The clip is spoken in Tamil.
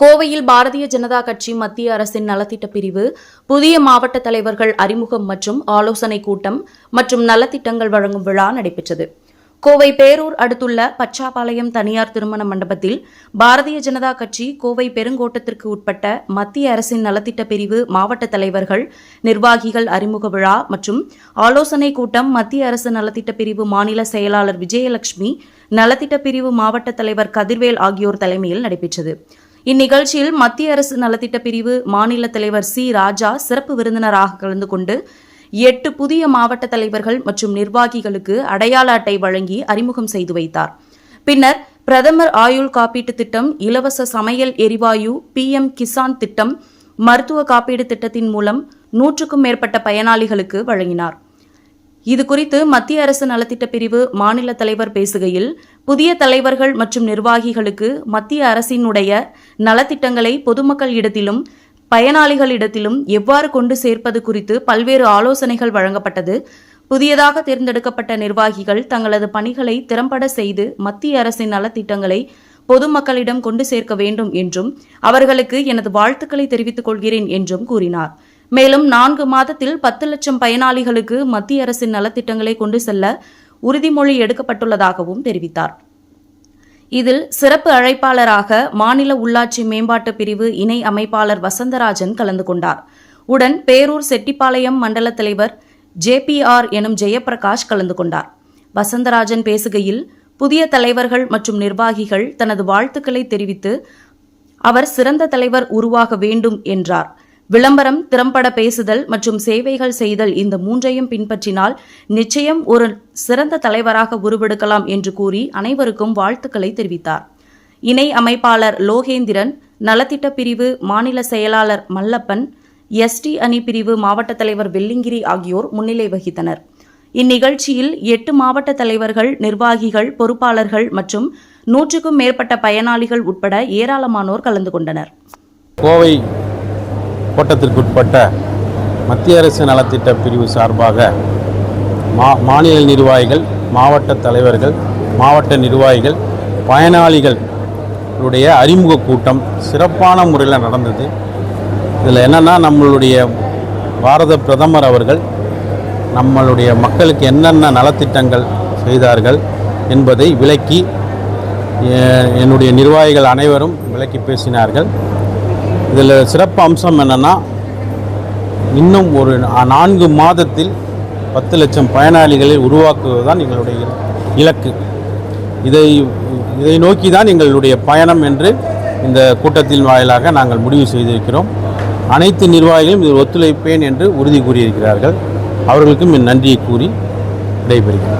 கோவையில் பாரதிய ஜனதா கட்சி மத்திய அரசின் நலத்திட்ட பிரிவு புதிய மாவட்ட தலைவர்கள் அறிமுகம் மற்றும் ஆலோசனை கூட்டம் மற்றும் நலத்திட்டங்கள் வழங்கும் விழா நடைபெற்றது. கோவை பேரூர் அடுத்துள்ள பச்சாபாளையம் தனியார் திருமண மண்டபத்தில் பாரதிய ஜனதா கட்சி கோவை பெருங்கோட்டத்திற்கு உட்பட்ட மத்திய அரசின் நலத்திட்ட பிரிவு மாவட்ட தலைவர்கள் நிர்வாகிகள் அறிமுக விழா மற்றும் ஆலோசனை கூட்டம் மத்திய அரசு நலத்திட்ட பிரிவு மாநில செயலாளர் விஜயலட்சுமி நலத்திட்ட பிரிவு மாவட்ட தலைவர் கதிர்வேல் ஆகியோர் தலைமையில் நடைபெற்றது. இந்நிகழ்ச்சியில் மத்திய அரசு நலத்திட்ட பிரிவு மாநில தலைவர் சி. ராஜா சிறப்பு விருந்தினராக கலந்து கொண்டு எட்டு புதிய மாவட்ட தலைவர்கள் மற்றும் நிர்வாகிகளுக்கு அடையாள அட்டை வழங்கி அறிமுகம் செய்து வைத்தார். பின்னர் பிரதமர் ஆயுள் காப்பீட்டு திட்டம் இலவச சமையல் எரிவாயு பிஎம் கிசான் திட்டம் மருத்துவ காப்பீடு திட்டத்தின் மூலம் நூற்றுக்கும் மேற்பட்ட பயனாளிகளுக்கு வழங்கினார். இது குறித்து மத்திய அரசு நலத்திட்ட பிரிவு மாநில தலைவர் பேசுகையில் புதிய தலைவர்கள் மற்றும் நிர்வாகிகளுக்கு மத்திய அரசினுடைய நலத்திட்டங்களை பொதுமக்கள் இடத்திலும் பயனாளிகளிடத்திலும் எவ்வாறு கொண்டு சேர்ப்பது குறித்து பல்வேறு ஆலோசனைகள் வழங்கப்பட்டது. புதியதாக தேர்ந்தெடுக்கப்பட்ட நிர்வாகிகள் தங்களது பணிகளை திறம்பட செய்து மத்திய அரசின் நலத்திட்டங்களை பொதுமக்களிடம் கொண்டு சேர்க்க வேண்டும் என்றும் அவர்களுக்கு எனது வாழ்த்துக்களை தெரிவித்துக் கொள்கிறேன் என்றும் கூறினார். மேலும் நான்கு மாதத்தில் பத்து லட்சம் பயனாளிகளுக்கு மத்திய அரசின் நலத்திட்டங்களை கொண்டு செல்ல உறுதிமொழி எடுக்கப்பட்டுள்ளதாகவும் தெரிவித்தார். இதில் சிறப்பு அழைப்பாளராக மாநில உள்ளாட்சி மேம்பாட்டு பிரிவு இணை அமைப்பாளர் வசந்தராஜன் கலந்து கொண்டார். உடன் பேரூர் செட்டிப்பாளையம் மண்டல தலைவர் ஜேபிஆர் எனும் ஜெயபிரகாஷ் கலந்து கொண்டார். வசந்தராஜன் பேசுகையில் புதிய தலைவர்கள் மற்றும் நிர்வாகிகள் தனது வாழ்த்துக்களை தெரிவித்து அவர் சிறந்த தலைவர் உருவாக வேண்டும் என்றார். விளம்பரம் திறம்பட பேசுதல் மற்றும் சேவைகள் செய்தல் இந்த மூன்றையும் பின்பற்றினால் நிச்சயம் ஒரு சிறந்த தலைவராக உருவெடுக்கலாம் என்று கூறி அனைவருக்கும் வாழ்த்துக்களை தெரிவித்தார். இணை அமைப்பாளர் லோகேந்திரன் நலத்திட்ட பிரிவு மாநில செயலாளர் மல்லப்பன் எஸ்டி அணி பிரிவு மாவட்ட தலைவர் வெள்ளிங்கிரி ஆகியோர் முன்னிலை வகித்தனர். இந்நிகழ்ச்சியில் எட்டு மாவட்ட தலைவர்கள் நிர்வாகிகள் பொறுப்பாளர்கள் மற்றும் நூற்றுக்கும் மேற்பட்ட பயனாளிகள் உட்பட ஏராளமானோர் கலந்து கொண்டனர். கோவை கோட்டத்திற்குட்பட்ட மத்திய அரசு நலத்திட்ட பிரிவு சார்பாக மா மாநில நிர்வாகிகள் மாவட்ட தலைவர்கள் மாவட்ட நிர்வாகிகள் பயனாளிகளுடைய அறிமுக கூட்டம் சிறப்பான முறையில் நடந்தது. இதில் என்னென்னா நம்மளுடைய பாரத பிரதமர் அவர்கள் நம்மளுடைய மக்களுக்கு என்னென்ன நலத்திட்டங்கள் செய்தார்கள் என்பதை விளக்கி என்னுடைய நிர்வாகிகள் அனைவரும் விளக்கி பேசினார்கள். இதில் சிறப்பு அம்சம் என்னென்னா இன்னும் ஒரு நான்கு மாதத்தில் பத்து லட்சம் பயனாளிகளை உருவாக்குவது தான் எங்களுடைய இலக்கு. இதை இதை நோக்கி தான் எங்களுடைய பயணம் என்று இந்த கூட்டத்தின் வாயிலாக நாங்கள் முடிவு செய்திருக்கிறோம். அனைத்து நிர்வாகிகளும் இதில் ஒத்துழைப்பேன் என்று உறுதி கூறியிருக்கிறார்கள். அவர்களுக்கும் என் நன்றியை கூறி விடைபெறுகிறேன்.